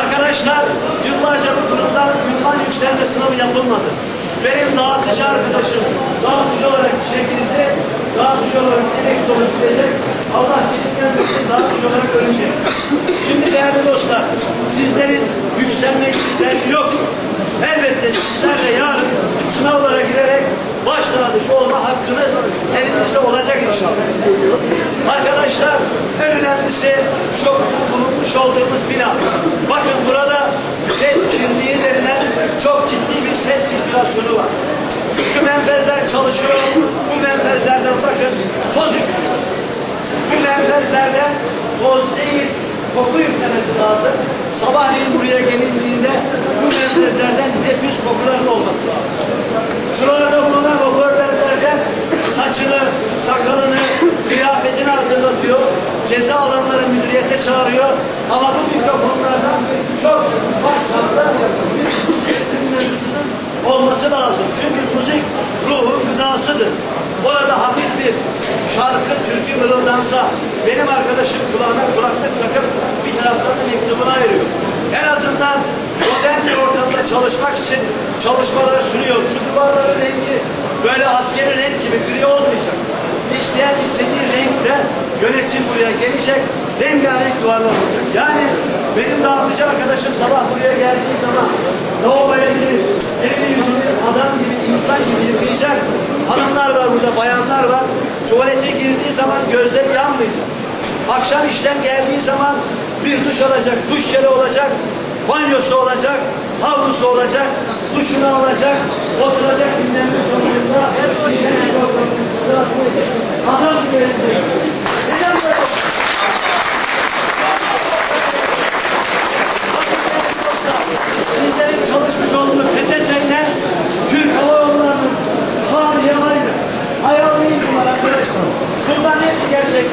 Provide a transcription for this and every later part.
Arkadaşlar yıllarca bu kurumdan ünvan yükselme sınavı yapılmadı. Benim dağıtıcı arkadaşım dağıtıcı olarak şekilde dağıtıcı olarak emekli olabilecek Allah bilsin dağıtıcı olarak ölecek. Şimdi değerli dostlar sizlerin yükselme isteği yok. Elbette sizler de yarın sınavlara girerek baş dağıtıcı olma hakkınız elinizde olacak inşallah. Arkadaşlar en önemlisi şu bulunmuş olduğumuz bina. Bakın burada ses kirliliği denilen çok ciddi bir ses sirkülasyonu var. Şu menfezler çalışıyor. Bu menfezlerden bakın toz yüklüyor. Bu menfezlerden toz değil koku yüklemesi lazım. Sabahleyin buraya gelindiğinde bu menfezlerden nefis kokuların olması lazım. Şurada bulunan hoparlörlerden saçını, sakalını, kıyafetini hatırlatıyor. Ceza alanları çağırıyor. Ama bu mikrofonlardan çok mevzusunun olması lazım. Çünkü müzik ruhun gıdasıdır. Orada hafif bir şarkı, türkü mırıldansa benim arkadaşım kulağına kulaklık takıp bir taraftan da mektubunu ayırıyor. En azından modern bir ortamda çalışmak için çalışmaları sunuyor. Şu duvarların rengi böyle askeri renk gibi gri olmayacak. İsteyen istediği renkte yönetim buraya gelecek, rengarenk duvarlar olacak. Yani benim dağıtıcı arkadaşım sabah buraya geldiği zaman lavaboya girip elini yüzünü adam gibi, insan gibi yıkayacak. Hanımlar var burada, bayanlar var. Tuvalete girdiği zaman gözleri yanmayacak. Akşam işten geldiği zaman bir duş alacak, duş jeli olacak, banyosu olacak, havlusu olacak, duşunu alacak, oturacak dinlenme sonrasında her şey Adam güvenecek.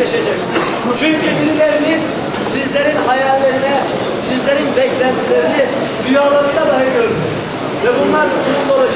Gerçekleşecek. Çünkü birilerinin sizlerin hayallerine, sizlerin beklentilerini rüyalarında dahi gördü. Ve bunlar bunun olacak.